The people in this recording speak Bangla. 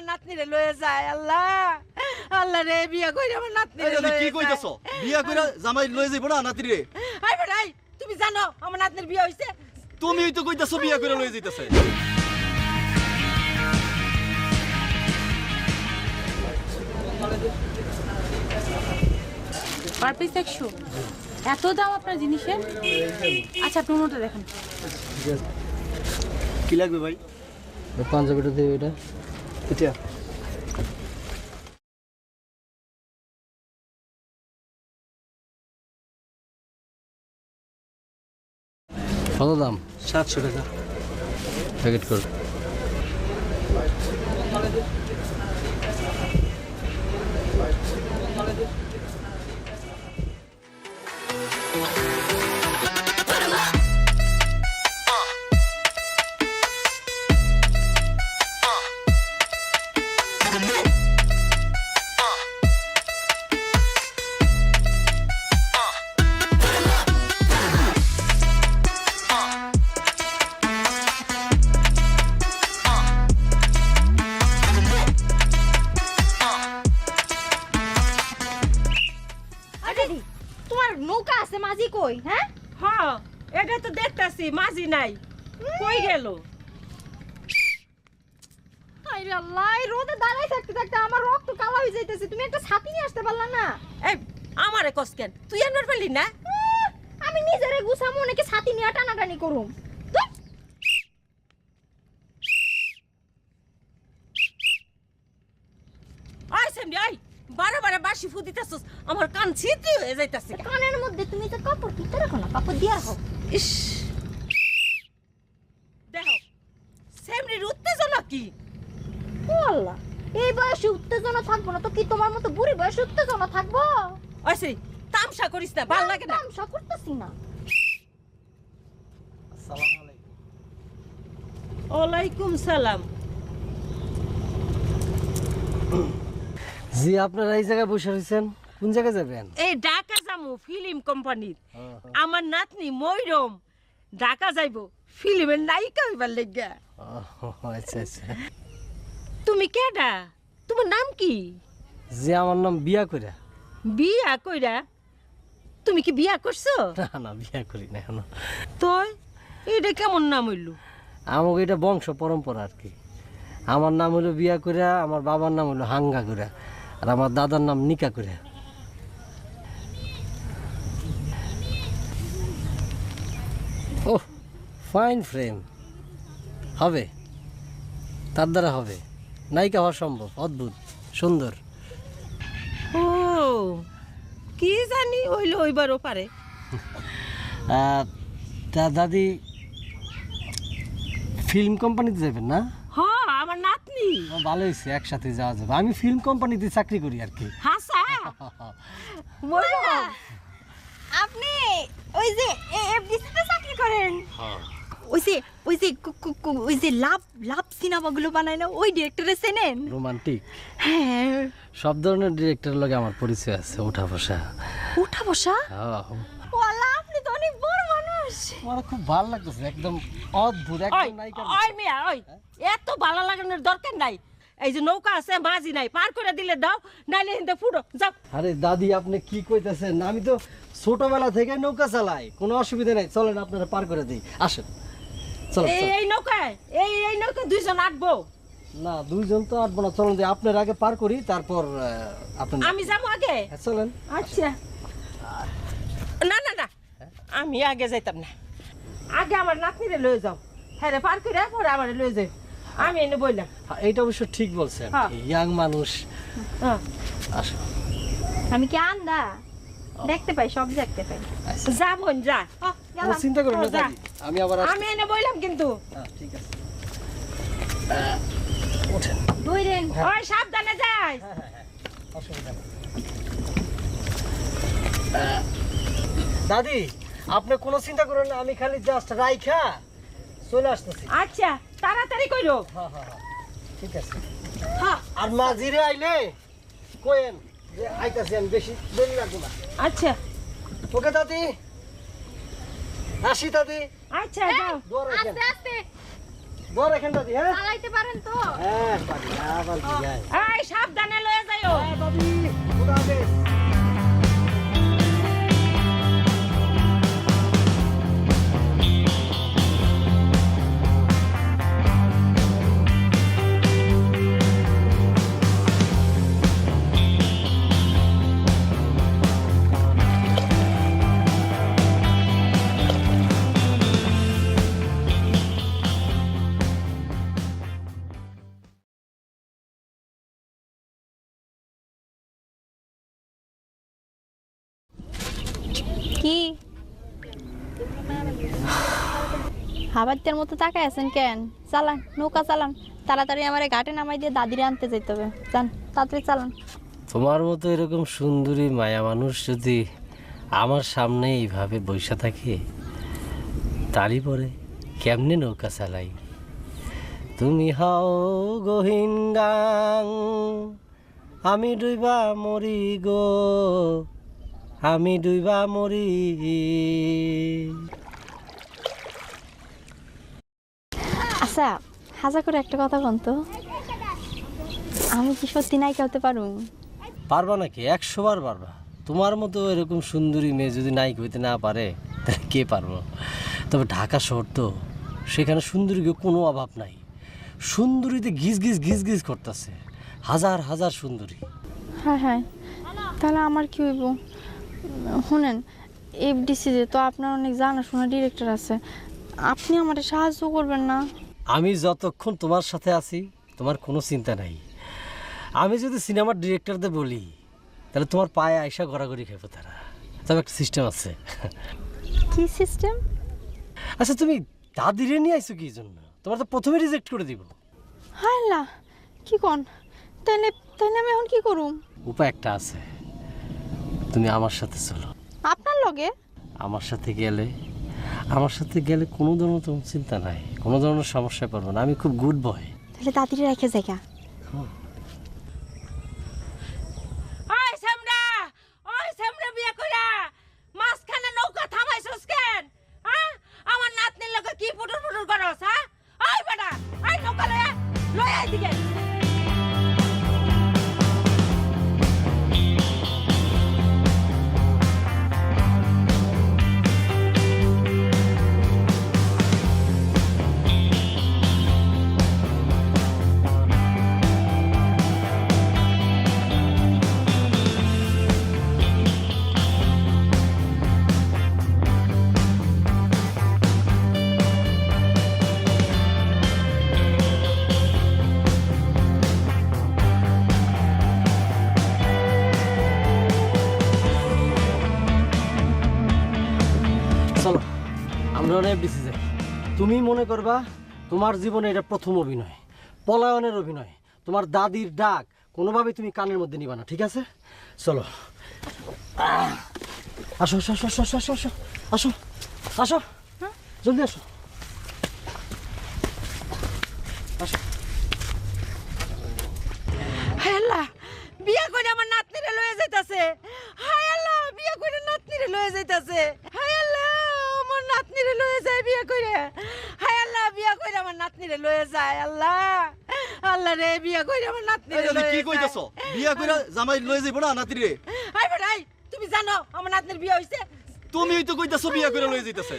আমার নাতনিরে লয়ে যায় আল্লাহ। আল্লাহ রে বিয়া কইরা আমার নাতনিরে লয়ে কি যায়। কইতাছ বিয়া কইরা জামাই লয়ে যাইব না নাতির রে আই বেটাই তুমি জানো আমার নাতনির বিয়া হইছে? তুমিই তো কইতাছ বিয়া কইরা লয়ে যাইতাছে। পার পিস একশো এত দাম আপনার জিনিসের? আচ্ছা আপনি অন্যটা দেখেন। কি লাগবে ভাই? পাঞ্জাবিটা দিয়ে এটা। এটা কত দাম? সাতশো টাকা। প্যাকেট কর। আরে দেখতাছি মাঝি নাই। কই গেল? আরে আল্লাহ রোদে দাঁড়াই থাকতে থাকতে আমার রক্ত কালো হয়ে যাইতেছে তুমি একটা ছাতি নিয়ে আসতে পারলা না। এই আমারে কসকেন তুই আনবার পারলি না? আমি নিজেরে গুছামু নাকি ছাতি নিয়ে টানাটানি করুম। আই সেমনি আই বারে বারে বাসি ফুদিতাছস আমার কান ছিদ্রি হয়ে যাইতাছে। কানের মধ্যে তুমি তো কাপড় কিনতে রাখো না কাপড় দিয়া রাখো। ইস। দেখো সেমনির উত্তেজনা কি? ও আল্লাহ এই বয়সে উত্তেজনা থাকব না তো কি তোমার মতো বুড়ি বয়সে উত্তেজনা থাকব? ওইসে তামসা করিস না ভালো লাগে না। তামসা করতেছি না। ওয়ালাইকুম সালাম। জি আপনারা এই জায়গায় বসে রয়েছেন? কোন জায়গায় যাবেন? এই ঢাকা যামু ফিল্ম কোম্পানির। আমার নাতনি ময়রম ঢাকা যাইব ফিল্মের নায়িকা হইবার লেগা ও, আচ্ছা আচ্ছা। তুমি কেডা? তোমার নাম কি? জি আমার নাম বিয়া কইরা। বিয়া কইরা? তুমি কি বিয়া করছ? না না বিয়া করি না এখনও। তোই এটা কেমন নাম হইল? আমাকে এটা বংশ পরম্পরা আর কি। আমার নাম হলো বিয়া কইরা আমার বাবার নাম হলো হাঙ্গা কইরা আর আমার দাদার নাম নিকা কইরা ও ফাইন ফ্রেম হবে। তার দ্বারা হবে। নায়িকা হওয়া সম্ভব অদ্ভুত সুন্দর। ও কি জানি হইল ওইবারও পারে তা দাদি ফিল্ম কোম্পানিতে যাবেন না? হ আমার নাতনি। ভালো হয়েছে একসাথে যাওয়া যাবে। আমি ফিল্ম কোম্পানিতে চাকরি করি আর কি। হাসা? আপনি ওই যে এফডিসিতে চাকরি করেন? ওই যে ওই যে ওই যে লাভ লাভ সিনেমাগুলো বানায় না ওই ডিরেক্টরে চেনেন? রোমান্টিক হ্যাঁ। সব ধরনের ডিরেক্টরের লগে আমার পরিচয় আছে ওঠা বসা। উঠা বসা? হ্যাঁ, ওয়ালা আপনি তো অনেক বড় মানুষ। আমার খুব ভালো লাগতেছে একদম অদ্ভুত একদম নায়িকা ওই মিয়া ওই এত ভালো লাগানোর দরকার নাই। এই যে নৌকা আছে মাঝি নাই পার করে দিলে দাও নাইলে হিন্দে ফুটো যাও। আরে দাদি আপনি কি কইতেছেন? আমি তো ছোটবেলা থেকে নৌকা চালাই কোনো অসুবিধা নাই চলেন আপনারা পার করে দিই আসেন। এই নৌকায় এই এই নৌকা দুইজন আটবো। না দুইজন তো আটবো না চলেন যে আপনার আগে পার করি তারপর আমি যাব আগে? হ্যাঁ, চলেন। আচ্ছা। না না না আমি আগে যাইতাম না। আগে আমার নাতনিরে লয়ে যাও। হ্যাঁ রে পার করে পরে আমার লয়ে যাও আমি এনে বললাম হ্যাঁ, এইটা অবশ্য ঠিক বলছেন। হ্যাঁ। ইয়াং মানুষ। আসো। আমি কি আন্দা? দেখতে পাই সব দেখতে পাই। যা বোন যা। চিন্তা করবেন না দাদি আমি আবার আমি এনে বললাম কিন্তু। হ্যাঁ, ঠিক আছে। ওঠেন। দইরেন ওই সাবধানে যাই। অসুবিধা নেই। দাদি আপনি কোনো চিন্তা করেন না আমি খালি জাস্ট রাইখা চলে আসতেছি। আচ্ছা তাড়াতাড়ি কইরো। হ্যাঁ হ্যাঁ হ্যাঁ ঠিক আছে। হ্যাঁ। আর মাঝিরে আইলে কোয়েন যে আইতাছি আমি বেশি দেরি রাখব না। আচ্ছা। ওকে দাদি। আসি দাদি। আচ্ছা যাও। দোয়া রাখেন আস্তে আস্তে। বড় এখানটা দাদি হ্যাঁ? চালাইতে পারেন তো। হ্যাঁ পারি। আবার কি যায় এই সাবধানে লয়ে যাইও। বাবি খোদা হাফেজ কি? হাবাতের মতো তাকায় আছেন কেন? চালান, নৌকা চালান। তাড়াতাড়ি আমার ঘাটে নামাই দিয়ে দাদিরে আনতে যেতে হবে। যান, তাড়াতাড়ি চালান। তোমার মতো এরকম সুন্দরী মায়া মানুষ যদি আমার সামনে এইভাবে বৈশা থাকে, তারই পরে কেমনে নৌকা চালাই? তুমি হাও গহীন গাং, আমি ডুইবা মরি গো। আমি ডুইবা মরি। আচ্ছা হাজা করে একটা কথা বল তো আমি কি সত্যি নায়িকা হতে পারুম পারবা নাকি? একশো বার পারবা। তোমার মতো এরকম সুন্দরী মেয়ে যদি নায়িক হইতে না পারে তাহলে কে পারব? তবে ঢাকা শহর তো সেখানে সুন্দরীকে কোনো অভাব নাই। সুন্দরীতে ঘিস ঘিস ঘিস ঘিস করতেছে। হাজার হাজার সুন্দরী। হ্যাঁ হ্যাঁ। তাহলে আমার কি হইব? শুনেন এফডিসিতে তো আপনার অনেক জানাশোনা ডিরেক্টর আছে। আপনি আমার সাহায্য করবেন না? আমি যতক্ষণ তোমার সাথে আছি তোমার কোনো চিন্তা নাই। আমি যদি সিনেমার ডিরেক্টরদের বলি তাহলে তোমার পায়ে আয়সা গড়াগড়ি খাইবো তারা। তবে একটা সিস্টেম আছে। কি সিস্টেম আচ্ছা তুমি দাদিরে নিয়ে আইছো কি জন্য? তোমার তো প্রথমে রিজেক্ট করে দিব। হাল্লা কি কন? তাইলে তাইলে আমি এখন কি করুম? উপায় একটা আছে। তুমি আমার সাথে চলো। আপনার লগে? আমার সাথে গেলে আমার সাথে গেলে কোনো ধরনের তোমার চিন্তা নাই কোনো ধরনের সমস্যায় পড়ব না। আমি খুব গুড বয় তাহলে দাদিরে রেখে জায়গা ওই সামরা ওই সামরা বিয়া কইরা মাঝখানে নৌকা থামাইছস কেন? হ্যাঁ? আমার নাতনির লগে কি ফুটুর ফুটুর করস হ্যাঁ? ওই বেটা ওই নৌকা লয়া লয়া এদিকে আমরা অনেক বেশি তুমি মনে করবা তোমার জীবনে এটা প্রথম অভিনয়, পলায়নের অভিনয়, তোমার দাদির ডাক কোনোভাবে তুমি কানের মধ্যে নিবা না, ঠিক আছে? চলো। আহ! আসো আসো আসো আসো আসো আসো আসো আসো জলদি আসো। আসো। আল্লাহ, বিয়া করে আমার নাতনিরে লয়ে যাইতাছে। হায় আল্লাহ, বিয়া করে নাতনিরে লয়ে যাইতাছে হায় আল্লাহ আমার নাতনিরে লয়ে যায় বিয়া করে হায় আল্লাহ বিয়ে করে আমার নাতনিরে লয়ে যায় আল্লাহ। আল্লাহ রে বিয়া করে আমার নাতনিরে লয়ে কি কইতাছো? বিয়া কইরা জামাই লয়ে যাইবো না নাতিরে হাই বেটাই তুমি জানো আমার নাতনির বিয়া হইছে। তুমি তো কইতাছো বিয়া করে লয়ে যাইতাছে।